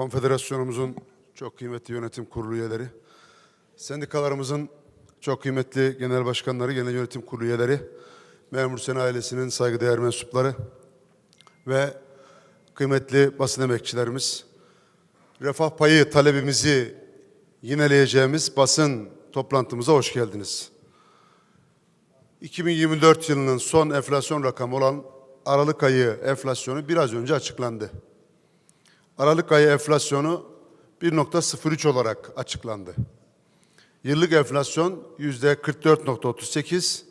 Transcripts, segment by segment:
konfederasyonumuzun çok kıymetli yönetim kurulu üyeleri, sendikalarımızın çok kıymetli genel başkanları, genel yönetim kurulu üyeleri, Memur Sen ailesinin saygıdeğer mensupları ve kıymetli basın emekçilerimiz, refah payı talebimizi yineleyeceğimiz basın toplantımıza hoş geldiniz. 2024 yılının son enflasyon rakamı olan Aralık ayı enflasyonu biraz önce açıklandı. Aralık ayı enflasyonu 1.03 olarak açıklandı. Yıllık enflasyon yüzde 44.38,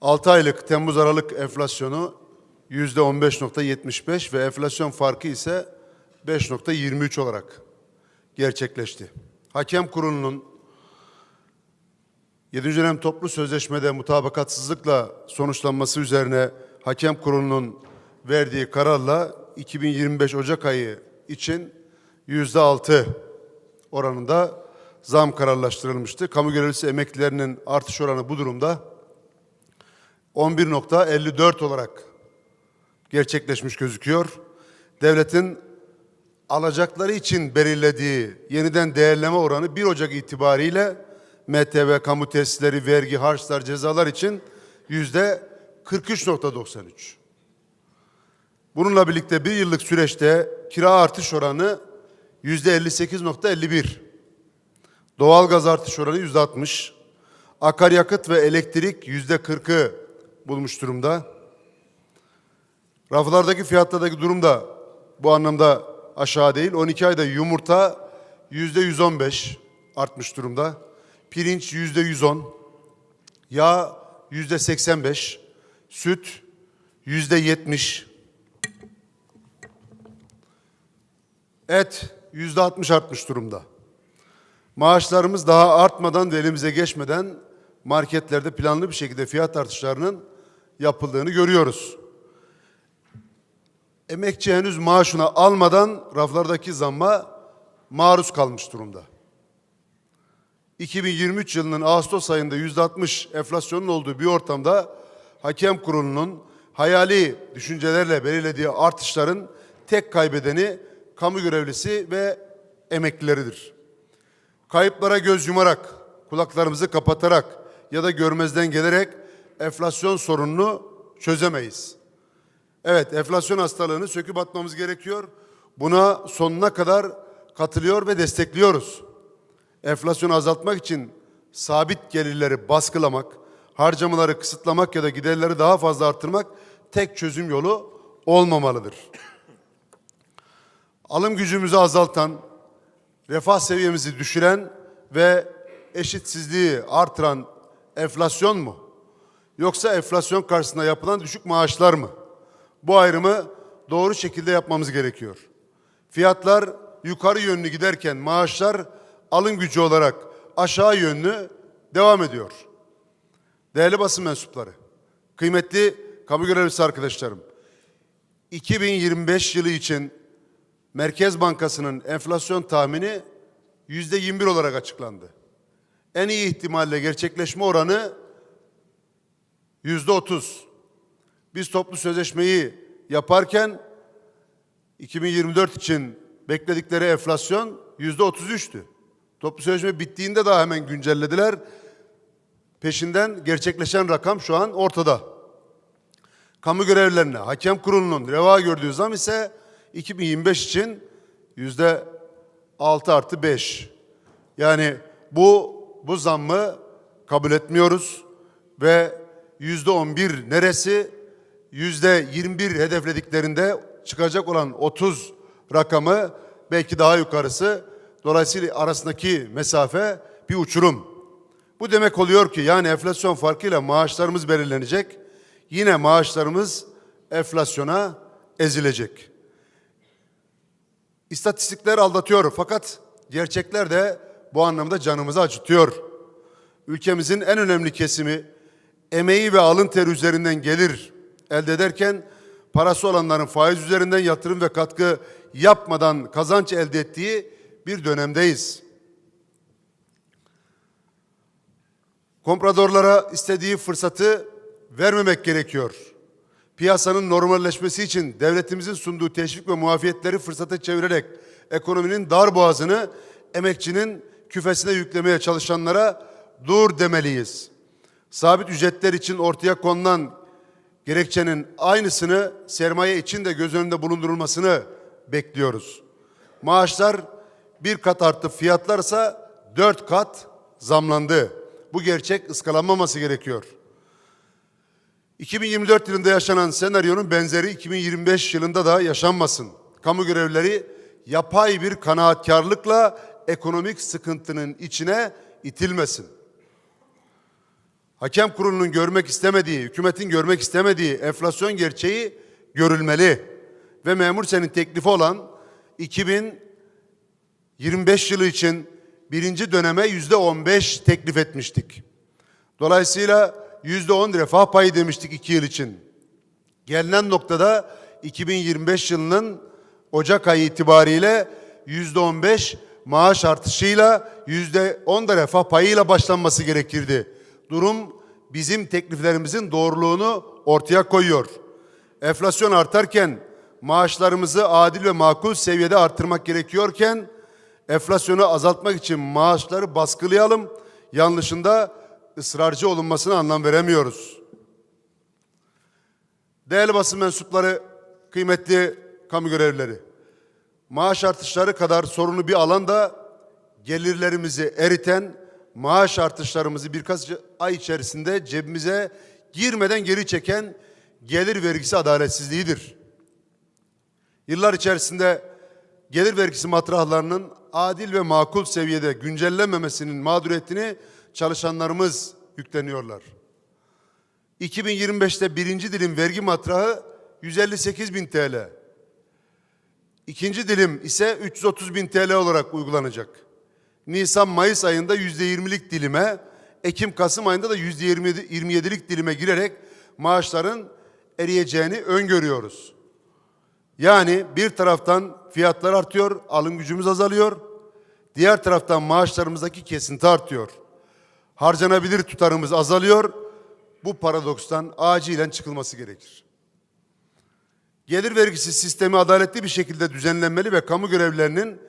6 aylık Temmuz-Aralık enflasyonu yüzde 15.75 ve enflasyon farkı ise 5.23 olarak gerçekleşti. Hakem kurulunun 7. dönem toplu sözleşmede mutabakatsızlıkla sonuçlanması üzerine hakem kurulunun verdiği kararla 2025 Ocak ayı için yüzde altı oranında zam kararlaştırılmıştı. Kamu görevlisi emeklilerinin artış oranı bu durumda 11.54 olarak gerçekleşmiş gözüküyor. Devletin alacakları için belirlediği yeniden değerleme oranı 1 Ocak itibariyle MTV, kamu tesisleri, vergi, harçlar, cezalar için yüzde 43.93. Bununla birlikte bir yıllık süreçte kira artış oranı yüzde 58.51. Doğalgaz artış oranı yüzde 60. Akaryakıt ve elektrik yüzde 40'ı bulmuş durumda. Raflardaki fiyatlardaki durum da bu anlamda aşağı değil. 12 ayda yumurta yüzde 115 artmış durumda. Pirinç yüzde 110. Yağ yüzde 85. Süt yüzde 70. Et yüzde 60 artmış durumda. Maaşlarımız daha artmadan ve elimize geçmeden marketlerde planlı bir şekilde fiyat artışlarının yapıldığını görüyoruz. Emekçi henüz maaşını almadan raflardaki zamma maruz kalmış durumda. 2023 yılının Ağustos ayında %60 enflasyonun olduğu bir ortamda hakem kurulunun hayali düşüncelerle belirlediği artışların tek kaybedeni kamu görevlisi ve emeklileridir. Kayıplara göz yumarak, kulaklarımızı kapatarak ya da görmezden gelerek enflasyon sorununu çözemeyiz. Evet, enflasyon hastalığını söküp atmamız gerekiyor. Buna sonuna kadar katılıyor ve destekliyoruz. Enflasyonu azaltmak için sabit gelirleri baskılamak, harcamaları kısıtlamak ya da giderleri daha fazla arttırmak tek çözüm yolu olmamalıdır. Alım gücümüzü azaltan, refah seviyemizi düşüren ve eşitsizliği artıran enflasyon mu? Yoksa enflasyon karşısında yapılan düşük maaşlar mı? Bu ayrımı doğru şekilde yapmamız gerekiyor. Fiyatlar yukarı yönlü giderken maaşlar alım gücü olarak aşağı yönlü devam ediyor. Değerli basın mensupları, kıymetli kamu görevlisi arkadaşlarım, 2025 yılı için Merkez Bankası'nın enflasyon tahmini yüzde 21 olarak açıklandı. En iyi ihtimalle gerçekleşme oranı yüzde 30. Biz toplu sözleşmeyi yaparken 2024 için bekledikleri enflasyon yüzde 33'tü. Toplu sözleşme bittiğinde daha hemen güncellediler. Peşinden gerçekleşen rakam şu an ortada. Kamu görevlilerine, hakem kurulunun reva gördüğü zam ise 2025 için yüzde 6 artı 5. Yani bu bu zammı kabul etmiyoruz ve yüzde 11 neresi? Yüzde 21 hedeflediklerinde çıkacak olan 30 rakamı belki daha yukarısı. Dolayısıyla arasındaki mesafe bir uçurum. Bu demek oluyor ki yani enflasyon farkıyla maaşlarımız belirlenecek. Yine maaşlarımız enflasyona ezilecek. İstatistikler aldatıyor fakat gerçekler de bu anlamda canımızı acıtıyor. Ülkemizin en önemli kesimi emeği ve alın teri üzerinden gelir elde ederken parası olanların faiz üzerinden yatırım ve katkı yapmadan kazanç elde ettiği bir dönemdeyiz. Kompradorlara istediği fırsatı vermemek gerekiyor. Piyasanın normalleşmesi için devletimizin sunduğu teşvik ve muafiyetleri fırsata çevirerek ekonominin dar boğazını emekçinin küfesine yüklemeye çalışanlara dur demeliyiz. Sabit ücretler için ortaya konulan gerekçenin aynısını sermaye için de göz önünde bulundurulmasını bekliyoruz. Maaşlar bir kat arttı, fiyatlarsa dört kat zamlandı. Bu gerçek ıskalanmaması gerekiyor. 2024 yılında yaşanan senaryonun benzeri 2025 yılında da yaşanmasın. Kamu görevlileri yapay bir kanaatkarlıkla ekonomik sıkıntının içine itilmesin. Hakem kurulunun görmek istemediği, hükümetin görmek istemediği enflasyon gerçeği görülmeli. Ve memur senin teklifi olan 2025 yılı için birinci döneme yüzde 15 teklif etmiştik. Dolayısıyla yüzde 10 refah payı demiştik iki yıl için. Gelinen noktada 2025 yılının Ocak ayı itibariyle yüzde 15 maaş artışıyla yüzde 10 da refah payıyla başlanması gerekirdi. Durum bizim tekliflerimizin doğruluğunu ortaya koyuyor. Enflasyon artarken maaşlarımızı adil ve makul seviyede arttırmak gerekiyorken enflasyonu azaltmak için maaşları baskılayalım yanlışında ısrarcı olunmasına anlam veremiyoruz. Değerli basın mensupları, kıymetli kamu görevlileri, maaş artışları kadar sorunu bir alanda gelirlerimizi eriten, maaş artışlarımızı birkaç ay içerisinde cebimize girmeden geri çeken gelir vergisi adaletsizliğidir. Yıllar içerisinde gelir vergisi matrahlarının adil ve makul seviyede güncellenmemesinin mağduriyetini çalışanlarımız yükleniyorlar. 2025'te birinci dilim vergi matrahı 158 bin TL. İkinci dilim ise 330 bin TL olarak uygulanacak. Nisan-Mayıs ayında yüzde yirmilik dilime, Ekim-Kasım ayında da yüzde yirmi yedilik dilime girerek maaşların eriyeceğini öngörüyoruz. Yani bir taraftan fiyatlar artıyor, alım gücümüz azalıyor. Diğer taraftan maaşlarımızdaki kesinti artıyor. Harcanabilir tutarımız azalıyor. Bu paradokstan acilen çıkılması gerekir. Gelir vergisi sistemi adaletli bir şekilde düzenlenmeli ve kamu görevlilerinin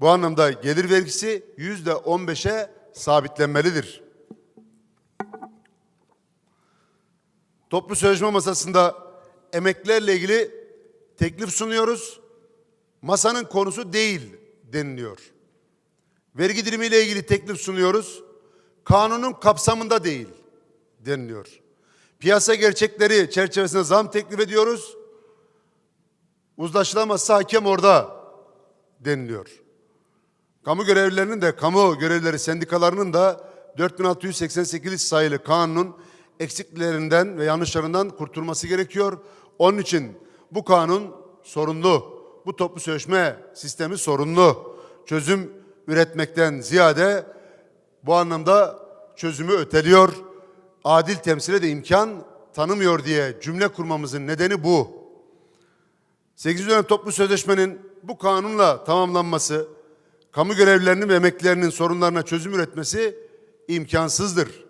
bu anlamda gelir vergisi yüzde on beşe sabitlenmelidir. Toplu sözleşme masasında emeklilerle ilgili teklif sunuyoruz. Masanın konusu değil deniliyor. Vergi dilimiyle ilgili teklif sunuyoruz. Kanunun kapsamında değil deniliyor. Piyasa gerçekleri çerçevesinde zam teklif ediyoruz. Uzlaşılamazsa hakem orada deniliyor. Kamu görevlilerinin de kamu görevlileri sendikalarının da 4688 sayılı kanunun eksikliklerinden ve yanlışlarından kurtulması gerekiyor. Onun için bu kanun sorunlu. Bu toplu sözleşme sistemi sorunlu. Çözüm üretmekten ziyade bu anlamda çözümü öteliyor. Adil temsile de imkan tanımıyor diye cümle kurmamızın nedeni bu. 8. dönem toplu sözleşmenin bu kanunla tamamlanması, kamu görevlilerinin ve emeklilerinin sorunlarına çözüm üretmesi imkansızdır.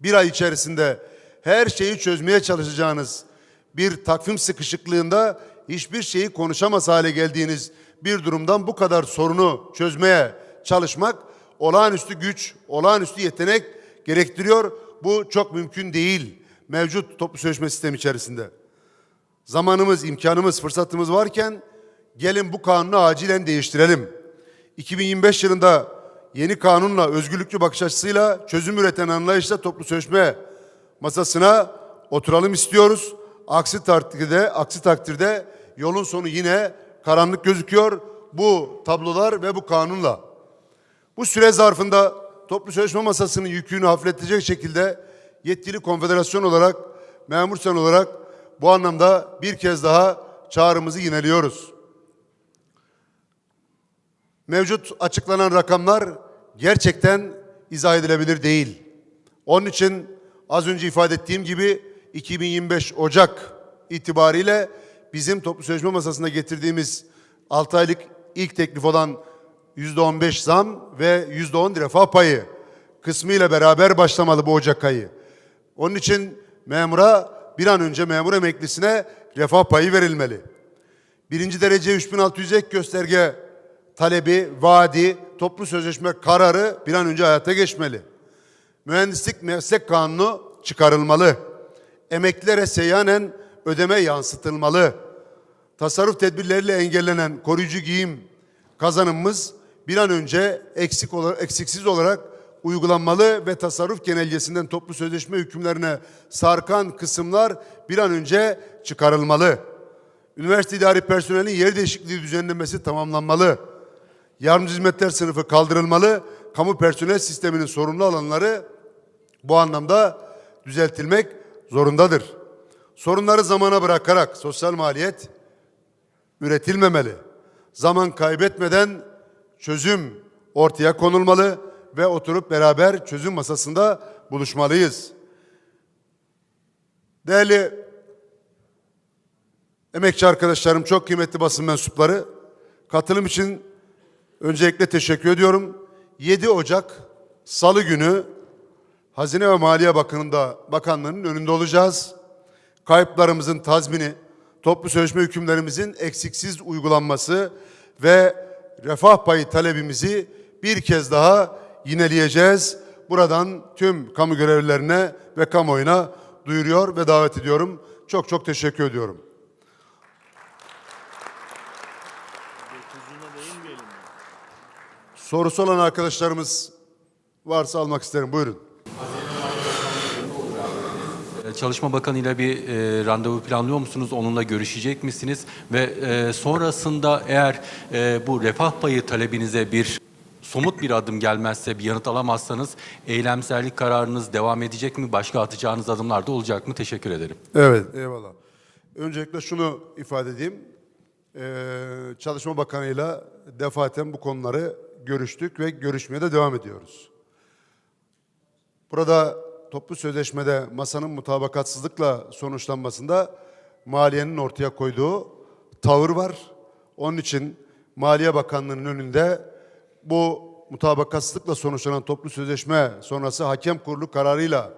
Bir ay içerisinde her şeyi çözmeye çalışacağınız bir takvim sıkışıklığında hiçbir şeyi konuşamaz hale geldiğiniz bir durumdan bu kadar sorunu çözmeye çalışmak olağanüstü güç, olağanüstü yetenek gerektiriyor. Bu çok mümkün değil mevcut toplu sözleşme sistemi içerisinde. Zamanımız, imkanımız, fırsatımız varken gelin bu kanunu acilen değiştirelim. 2025 yılında yeni kanunla özgürlükçü bakış açısıyla çözüm üreten anlayışla toplu sözleşme masasına oturalım istiyoruz. Aksi takdirde, aksi takdirde yolun sonu yine karanlık gözüküyor bu tablolar ve bu kanunla. Bu süre zarfında toplu sözleşme masasının yükünü hafifletecek şekilde yetkili konfederasyon olarak, memur sen olarak bu anlamda bir kez daha çağrımızı yineliyoruz. Mevcut açıklanan rakamlar gerçekten izah edilebilir değil. Onun için az önce ifade ettiğim gibi 2025 Ocak itibariyle bizim toplu sözleşme masasında getirdiğimiz 6 aylık ilk teklif olan %15 zam ve %10 refah payı kısmıyla beraber başlamalı bu Ocak ayı. Onun için memura bir an önce memur emeklisine refah payı verilmeli. Birinci derece 3600 ek gösterge talebi, vaadi, toplu sözleşme kararı bir an önce hayata geçmeli. Mühendislik meslek kanunu çıkarılmalı. Emeklilere seyyanen ödeme yansıtılmalı. Tasarruf tedbirleriyle engellenen koruyucu giyim kazanımımız bir an önce eksik olarak, eksiksiz olarak uygulanmalı ve tasarruf genelgesinden toplu sözleşme hükümlerine sarkan kısımlar bir an önce çıkarılmalı. Üniversite idari personelin yer değişikliği düzenlenmesi tamamlanmalı. Yardımcı hizmetler sınıfı kaldırılmalı. Kamu personel sisteminin sorumlu alanları bu anlamda düzeltilmek zorundadır. Sorunları zamana bırakarak sosyal maliyet üretilmemeli. Zaman kaybetmeden çözüm ortaya konulmalı ve oturup beraber çözüm masasında buluşmalıyız. Değerli emekçi arkadaşlarım, çok kıymetli basın mensupları, katılım için öncelikle teşekkür ediyorum. 7 Ocak Salı günü Hazine ve Maliye Bakanı'nda bakanlığının önünde olacağız. Kayıplarımızın tazmini, toplu sözleşme hükümlerimizin eksiksiz uygulanması ve refah payı talebimizi bir kez daha yineleyeceğiz. Buradan tüm kamu görevlilerine ve kamuoyuna duyuruyor ve davet ediyorum. Çok çok teşekkür ediyorum. Sorusu olan arkadaşlarımız varsa almak isterim. Buyurun. Çalışma Bakanı ile bir e, randevu planlıyor musunuz? Onunla görüşecek misiniz? Ve e, sonrasında eğer e, bu refah payı talebinize bir somut bir adım gelmezse, bir yanıt alamazsanız eylemsellik kararınız devam edecek mi? Başka atacağınız adımlar da olacak mı? Teşekkür ederim. Evet, eyvallah. Öncelikle şunu ifade edeyim. Ee, Çalışma Bakanı'yla defaten bu konuları görüştük ve görüşmeye de devam ediyoruz. Burada toplu sözleşmede masanın mutabakatsızlıkla sonuçlanmasında maliyenin ortaya koyduğu tavır var. Onun için Maliye Bakanlığı'nın önünde bu mutabakatsızlıkla sonuçlanan toplu sözleşme sonrası hakem kurulu kararıyla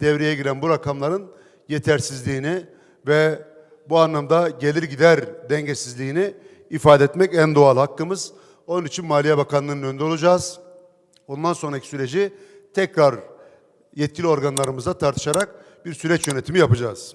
devreye giren bu rakamların yetersizliğini ve bu anlamda gelir gider dengesizliğini ifade etmek en doğal hakkımız. Onun için Maliye Bakanlığı'nın önünde olacağız. Ondan sonraki süreci tekrar yetkili organlarımızla tartışarak bir süreç yönetimi yapacağız.